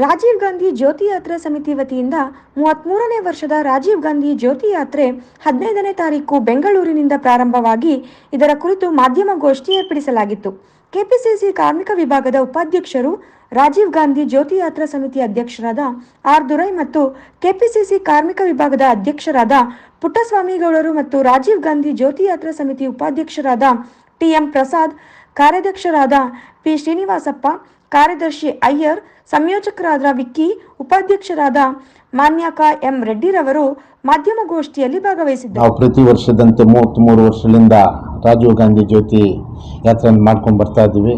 ರಾಜೀವ್ ಗಾಂಧಿ ಜ್ಯೋತಿ ಯಾತ್ರಾ ಸಮಿತಿ ವತಿಯಿಂದ ಮೂವತ್ತ್ಮೂರನೇ ವರ್ಷದ ರಾಜೀವ್ ಗಾಂಧಿ ಜ್ಯೋತಿ ಯಾತ್ರೆ ಹದಿನೈದನೇ ತಾರೀಕು ಬೆಂಗಳೂರಿನಿಂದ ಪ್ರಾರಂಭವಾಗಿ ಇದರ ಕುರಿತು ಮಾಧ್ಯಮಗೋಷ್ಠಿ ಏರ್ಪಡಿಸಲಾಗಿತ್ತು. ಕೆಪಿಸಿಸಿ ಕಾರ್ಮಿಕ ವಿಭಾಗದ ಉಪಾಧ್ಯಕ್ಷರು ರಾಜೀವ್ ಗಾಂಧಿ ಜ್ಯೋತಿ ಯಾತ್ರಾ ಸಮಿತಿ ಅಧ್ಯಕ್ಷರಾದ ಆರ್ ದುರೈ ಮತ್ತು ಕೆಪಿಸಿಸಿ ಕಾರ್ಮಿಕ ವಿಭಾಗದ ಅಧ್ಯಕ್ಷರಾದ ಪುಟ್ಟಸ್ವಾಮಿಗೌಡರು ಮತ್ತು ರಾಜೀವ್ ಗಾಂಧಿ ಜ್ಯೋತಿ ಯಾತ್ರಾ ಸಮಿತಿ ಉಪಾಧ್ಯಕ್ಷರಾದ ಟಿಎಂ ಪ್ರಸಾದ್, ಕಾರ್ಯಾಧ್ಯಕ್ಷರಾದ ಪಿ ಶ್ರೀನಿವಾಸಪ್ಪ ಕಾರ್ಯದರ್ಶಿ ಅಯ್ಯರ್ ಸಂಯೋಜಕರಾದ ವಿಕ್ಕಿ ಉಪಾಧ್ಯಕ್ಷರಾದ ಮಾನ್ಯಾಕ ಎಂ ರೆಡ್ಡಿರವರು ಮಾಧ್ಯಮಗೋಷ್ಠಿಯಲ್ಲಿ ಭಾಗವಹಿಸಿದ್ದರು. ನಾವು ಪ್ರತಿ ವರ್ಷದಂತೆ ಮೂವತ್ತ್ಮೂರು ವರ್ಷದಿಂದ ರಾಜೀವ್ ಗಾಂಧಿ ಜ್ಯೋತಿ ಯಾತ್ರೆಯನ್ನು ಮಾಡ್ಕೊಂಡು ಬರ್ತಾ ಇದ್ದೀವಿ.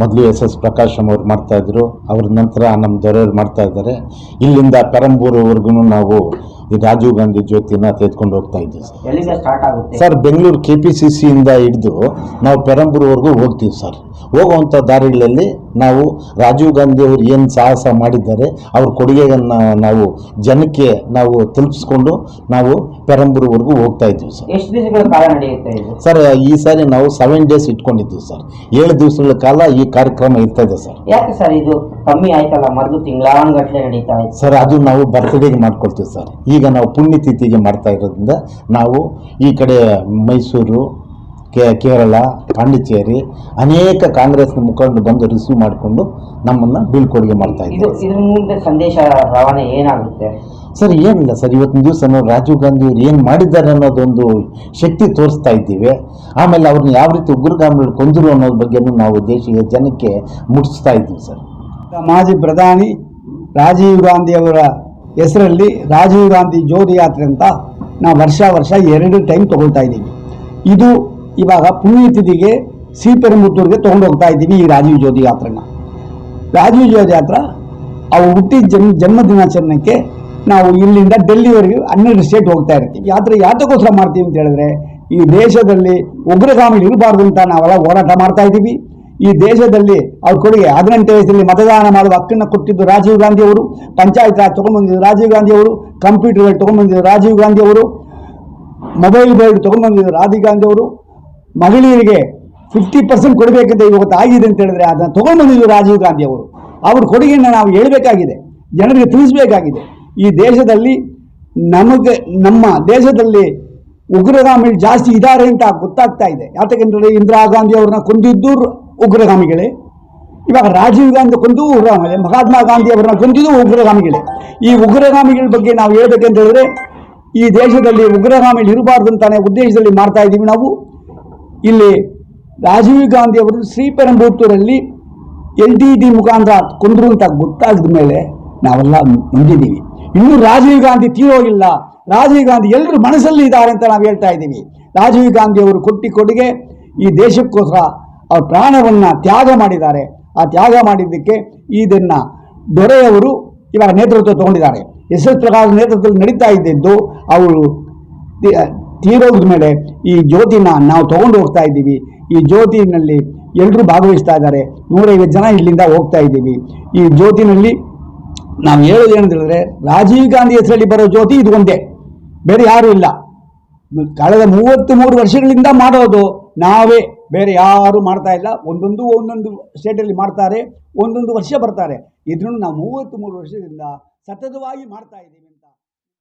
ಮೊದಲು ಎಸ್ ಎಸ್ ಪ್ರಕಾಶಮ್ ಅವ್ರು ಮಾಡ್ತಾಯಿದ್ರು ಅವ್ರ ನಂತರ ನಮ್ಮ ದೊರೆಯವ್ರು ಮಾಡ್ತಾ ಇದ್ದಾರೆ. ಇಲ್ಲಿಂದ ಪೆರಂಬೂರುವರೆಗೂ ನಾವು ಈ ರಾಜೀವ್ ಗಾಂಧಿ ಜ್ಯೋತಿನ ತೆಗೆದುಕೊಂಡು ಹೋಗ್ತಾ ಇದ್ದೀವಿ. ಸರ್ ಸ್ಟಾರ್ಟ್ ಆಗುತ್ತೆ? Sir Bengaluru K P C ಸಿಯಿಂದ ಹಿಡಿದು ನಾವು ಪೆರಂಬೂರವರೆಗೂ ಹೋಗ್ತೀವಿ ಸರ್. ಹೋಗುವಂಥ ದಾರಿಗಳಲ್ಲಿ ನಾವು ರಾಜೀವ್ ಗಾಂಧಿ ಅವರು ಏನು ಸಾಹಸ ಮಾಡಿದ್ದಾರೆ ಅವ್ರ ಕೊಡುಗೆಯನ್ನು ನಾವು ಜನಕ್ಕೆ ನಾವು ತಲುಪಿಸ್ಕೊಂಡು ನಾವು ಪೆರಂಬೂರ್ವರೆಗೂ ಹೋಗ್ತಾ ಇದ್ದೀವಿ ಸರ್. ಎಷ್ಟು ದಿವಸಗಳ ಕಾಲ ನಡೆಯುತ್ತೆ ಇದು? ಸರ್ ಈ ಸಾರಿ ನಾವು ಸೆವೆನ್ ಡೇಸ್ ಇಟ್ಕೊಂಡಿದ್ದೀವಿ ಸರ್. ಏಳು ದಿವಸಗಳ ಕಾಲ ಈ ಕಾರ್ಯಕ್ರಮ ಇರ್ತಾ ಇದೆ ಸರ್. ಯಾಕೆ ಸರ್ ಇದು ಕಮ್ಮಿ ಆಯ್ತಲ್ಲ ಮದ್ದು ತಿಂಗಳಾನುಗಟ್ಟಲೆ ನಡೀತಾ ಇದೆ? ಸರ್ ಅದು ನಾವು ಬರ್ತ್ಡೇಗೆ ಮಾಡ್ಕೊಳ್ತೀವಿ ಸರ್. ಈಗ ನಾವು ಪುಣ್ಯತಿಥಿಗೆ ಮಾಡ್ತಾ ಇರೋದ್ರಿಂದ ನಾವು ಈ ಕಡೆ ಮೈಸೂರು ಕೇ ಕೇರಳ ಪಾಂಡಿಚೇರಿ ಅನೇಕ ಕಾಂಗ್ರೆಸ್ನ ಮುಖಂಡರು ಬಂದು ರಿಸೀವ್ ಮಾಡಿಕೊಂಡು ನಮ್ಮನ್ನು ಬೀಳ್ಕೊಡುಗೆ ಮಾಡ್ತಾ ಇದು ಇದ್ದೀವಿ ಇದ್ರ ಮುಂದೆ ಸಂದೇಶ ರವಾನೆ ಏನಾಗುತ್ತೆ? ಸರ್ ಏನಿಲ್ಲ ಸರ್. ಇವತ್ತಿನ ದಿವಸ ನಾವು ರಾಜೀವ್ ಗಾಂಧಿ ಅವರು ಏನು ಮಾಡಿದ್ದಾರೆ ಅನ್ನೋದೊಂದು ಶಕ್ತಿ ತೋರಿಸ್ತಾ ಇದ್ದೀವಿ. ಆಮೇಲೆ ಅವ್ರನ್ನ ಯಾವ ರೀತಿ ಉಗ್ರಗಾಮಿಗಳು ಕೊಂದರು ಅನ್ನೋದ್ರ ಬಗ್ಗೆನೂ ನಾವು ದೇಶೀಯ ಜನಕ್ಕೆ ಮುಟ್ಟಿಸ್ತಾ ಇದ್ದೀವಿ ಸರ್. ಮಾಜಿ ಪ್ರಧಾನಿ ರಾಜೀವ್ ಗಾಂಧಿಯವರ ಹೆಸರಲ್ಲಿ ರಾಜೀವ್ ಗಾಂಧಿ ಜ್ಯೋತಿ ಯಾತ್ರೆ ಅಂತ ನಾವು ವರ್ಷ ವರ್ಷ ಎರಡು ಟೈಮ್ ತಗೊಳ್ತಾ ಇದ್ದೀವಿ. ಇದು ಇವಾಗ ಪುಣ್ಯತಿಥಿಗೆ ಶ್ರೀಪೆರುಂಬುತ್ತೂರಿಗೆ ತೊಗೊಂಡು ಹೋಗ್ತಾ ಇದ್ದೀವಿ ಈ ರಾಜೀವ್ ಜ್ಯೋತಿ ಯಾತ್ರೆನ. ರಾಜೀವ್ ಜ್ಯೋತಿ ಯಾತ್ರ ಅವು ಹುಟ್ಟಿದ ಜನ್ಮ ಜನ್ಮ ದಿನಾಚರಣೆಗೆ ನಾವು ಇಲ್ಲಿಂದ ಡೆಲ್ಲಿವರೆಗೆ ಹನ್ನೆರಡು ಸ್ಟೇಟ್ ಹೋಗ್ತಾ ಇರ್ತೀವಿ. ಯಾತ್ರೆ ಯಾತಕ್ಕೋಸ್ಕರ ಮಾಡ್ತೀವಿ ಅಂತ ಹೇಳಿದ್ರೆ, ಈ ದೇಶದಲ್ಲಿ ಉಗ್ರಗಾಮಿಗಳು ಇರಬಾರ್ದು ಅಂತ ನಾವೆಲ್ಲ ಹೋರಾಟ ಮಾಡ್ತಾ ಇದ್ದೀವಿ. ಈ ದೇಶದಲ್ಲಿ ಅವ್ರ ಕೊಡುಗೆ ಹದಿನೆಂಟು ವಯಸ್ಸಲ್ಲಿ ಮತದಾನ ಮಾಡುವ ಹಕ್ಕನ್ನು ಕೊಟ್ಟಿದ್ದು ರಾಜೀವ್ ಗಾಂಧಿ ಅವರು, ಪಂಚಾಯತ್ ರಾಜ್ ತೊಗೊಂಡ್ಬಂದಿದ್ದು ರಾಜೀವ್ ಗಾಂಧಿ ಅವರು ಕಂಪ್ಯೂಟರ್ಗಳು ತೊಗೊಂಡ್ಬಂದಿದ್ದು ರಾಜೀವ್ ಗಾಂಧಿ ಅವರು, ಮೊಬೈಲ್ ಬೋರ್ಡ್ ತೊಗೊಂಡ್ಬಂದಿದ್ದು ರಾಜೀವ್ ಗಾಂಧಿ ಅವರು ಮಹಿಳೆಯರಿಗೆ ಫಿಫ್ಟಿ ಪರ್ಸೆಂಟ್ ಕೊಡಬೇಕಂತ ಇವತ್ತು ಆಗಿದೆ ಅಂತ ಹೇಳಿದ್ರೆ ಅದನ್ನು ತೊಗೊಂಡ್ಬಂದಿದ್ರು ರಾಜೀವ್ ಗಾಂಧಿ ಅವರು. ಅವ್ರ ಕೊಡುಗೆಯನ್ನು ನಾವು ಹೇಳಬೇಕಾಗಿದೆ. ಜನರಿಗೆ ತಿಳಿಸಬೇಕಾಗಿದೆ. ಈ ದೇಶದಲ್ಲಿ ನಮಗೆ, ನಮ್ಮ ದೇಶದಲ್ಲಿ ಉಗ್ರಗಾಮಿಗಳು ಜಾಸ್ತಿ ಇದ್ದಾರೆ ಅಂತ ಗೊತ್ತಾಗ್ತಾ ಇದೆ. ಯಾತಕ್ಕೆಂದರೆ ಇಂದಿರಾ ಗಾಂಧಿ ಅವ್ರನ್ನ ಕೊಂದಿದ್ದು ಉಗ್ರಗಾಮಿಗಳೇ. ಇವಾಗ ರಾಜೀವ್ ಗಾಂಧಿ ಕೊಂದು ಉಗ್ರಗಾಮಿಗಳೇ. ಮಹಾತ್ಮ ಗಾಂಧಿ ಅವ್ರನ್ನ ಕೊಂದಿದ್ದು ಉಗ್ರಗಾಮಿಗಳೇ. ಈ ಉಗ್ರಗಾಮಿಗಳ ಬಗ್ಗೆ ನಾವು ಹೇಳ್ಬೇಕಂತ ಹೇಳಿದ್ರೆ ಈ ದೇಶದಲ್ಲಿ ಉಗ್ರಗಾಮಿಗಳು ಇರಬಾರ್ದು ಅಂತಾನೆ ಉದ್ದೇಶದಲ್ಲಿ ಮಾಡ್ತಾ ಇದ್ದೀವಿ ನಾವು. ಇಲ್ಲಿ ರಾಜೀವ್ ಗಾಂಧಿ ಅವರು ಶ್ರೀಪೆರಂಬೂರ್ತೂರಲ್ಲಿ ಎಲ್ ಡಿ ಡಿ ಮುಖಾಂತರ ಕೊಂದರು ಅಂತ ಗೊತ್ತಾದ ಮೇಲೆ ನಾವೆಲ್ಲ ನಂಬಿದ್ದೀವಿ ಇನ್ನೂ ರಾಜೀವ್ ಗಾಂಧಿ ತೀರೋಗಿಲ್ಲ. ರಾಜೀವ್ ಗಾಂಧಿ ಎಲ್ಲರೂ ಮನಸ್ಸಲ್ಲಿ ಇದ್ದಾರೆ ಅಂತ ನಾವು ಹೇಳ್ತಾ ಇದ್ದೀವಿ. ರಾಜೀವ್ ಗಾಂಧಿ ಅವರು ಕೊಟ್ಟಿ ಕೊಡುಗೆ ಈ ದೇಶಕ್ಕೋಸ್ಕರ ಅವ್ರ ಪ್ರಾಣವನ್ನು ತ್ಯಾಗ ಮಾಡಿದ್ದಾರೆ. ಆ ತ್ಯಾಗ ಮಾಡಿದ್ದಕ್ಕೆ ಇದನ್ನು ದೊರೆಯವರು ಇವಾಗ ನೇತೃತ್ವ ತಗೊಂಡಿದ್ದಾರೆ. ಎಸ್ ಎಸ್ ಪ್ರಕಾಶ್ ನೇತೃತ್ವದಲ್ಲಿ ನಡೀತಾ ಇದ್ದಿದ್ದು ಅವರು ತಿ- ತೀರೋಗಿದ ಮೇಲೆ ಈ ಜ್ಯೋತಿನ ನಾವು ತಗೊಂಡು ಹೋಗ್ತಾ ಇದ್ದೀವಿ. ಈ ಜ್ಯೋತಿನಲ್ಲಿ ಎಲ್ಲರೂ ಭಾಗವಹಿಸ್ತಾ ಇದ್ದಾರೆ. ನೂರೈವತ್ತು ಜನ ಇಲ್ಲಿಂದ ಹೋಗ್ತಾ ಇದ್ದೀವಿ. ಈ ಜ್ಯೋತಿನಲ್ಲಿ ನಾವು ಹೇಳೋದು ಏನಂತ ಹೇಳಿದ್ರೆ, ರಾಜೀವ್ ಗಾಂಧಿ ಹೆಸರಲ್ಲಿ ಬರೋ ಜ್ಯೋತಿ ಇದು ಒಂದೇ. ಬೇರೆ ಯಾರೂ ಇಲ್ಲ. ಕಳೆದ ಮೂವತ್ತ್ ಮೂರು ವರ್ಷಗಳಿಂದ ಮಾಡೋದು ನಾವೇ. ಬೇರೆ ಯಾರು ಮಾಡ್ತಾ ಇಲ್ಲ. ಒಂದೊಂದು ಒಂದೊಂದು ಸ್ಟೇಟಲ್ಲಿ ಮಾಡ್ತಾರೆ, ಒಂದೊಂದು ವರ್ಷ ಬರ್ತಾರೆ. ಇದನ್ನು ನಾವು ಮೂವತ್ತ್ ಮೂರು ವರ್ಷದಿಂದ ಸತತವಾಗಿ ಮಾಡ್ತಾ ಇದ್ದೀವಿ.